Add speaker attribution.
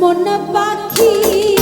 Speaker 1: মন পাখি